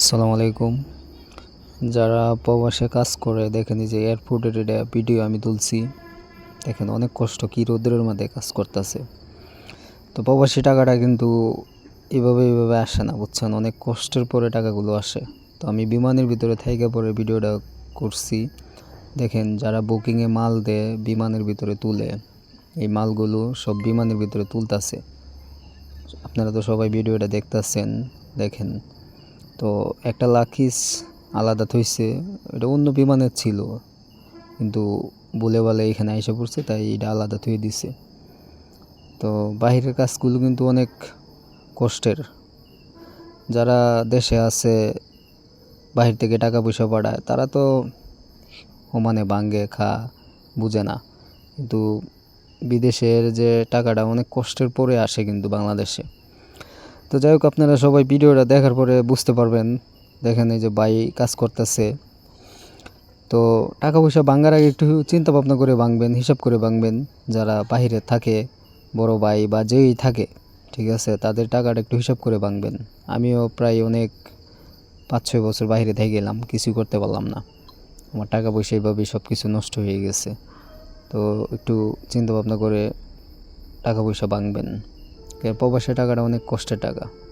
আসসালামু আলাইকুম। যারা প্রবাসে কাজ করে, দেখেন যে এয়ারপোর্টের এটা ভিডিও আমি তুলছি। দেখেন অনেক কষ্ট, কী রোদ্রের মধ্যে কাজ করতেছে। তো প্রবাসী টাকাটা কিন্তু এভাবে এভাবে আসে না, বুঝছেন? অনেক কষ্টের পরে টাকাগুলো আসে। তো আমি বিমানের ভিতরে থাইকা পরে ভিডিওটা করছি। দেখেন যারা বুকিংয়ে মাল দেয়, বিমানের ভিতরে তুলে। এই মালগুলো সব বিমানের ভিতরে তুলতাছে। আপনারা তো সবাই ভিডিওটা দেখতাছেন, দেখেন। তো একটা লাখিস আলাদা থইছে, এটা অন্য বিমানের ছিল। কিন্তু বলে বলে এখানে এসে পড়ছে, তাই এটা আলাদা থুয়ে দিছে। তো বাহিরের কাজগুলো কিন্তু অনেক কষ্টের। যারা দেশে আছে, বাহির থেকে টাকা পয়সা পাঠায়, তারা তো সমানে বাঙ্গে খা, বুঝে না। কিন্তু বিদেশের যে টাকাটা অনেক কষ্টের পরে আসে কিন্তু বাংলাদেশে। তো যাই হোক, আপনারা সবাই ভিডিওটা দেখার পরে বুঝতে পারবেন। দেখেন এই যে ভাই কাজ করতেছে। তো টাকা পয়সা ভাঙার আগে একটু চিন্তা ভাবনা করে ভাঙবেন, হিসাব করে ভাঙবেন। যারা বাহিরে থাকে, বড় ভাই বা যেই থাকে, ঠিক আছে, তাদের টাকাটা একটু হিসাব করে ভাঙবেন। আমিও প্রায় অনেক পাঁচ ছয় বছর বাইরে থেকে গেলাম কিছু করতে পারলাম না। আমার টাকা পয়সা এইভাবে সব কিছু নষ্ট হয়ে গেছে। তো একটু চিন্তা ভাবনা করে টাকা পয়সা ভাঙবেন। প্রবাসী টাকাটা অনেক কষ্টের টাকা।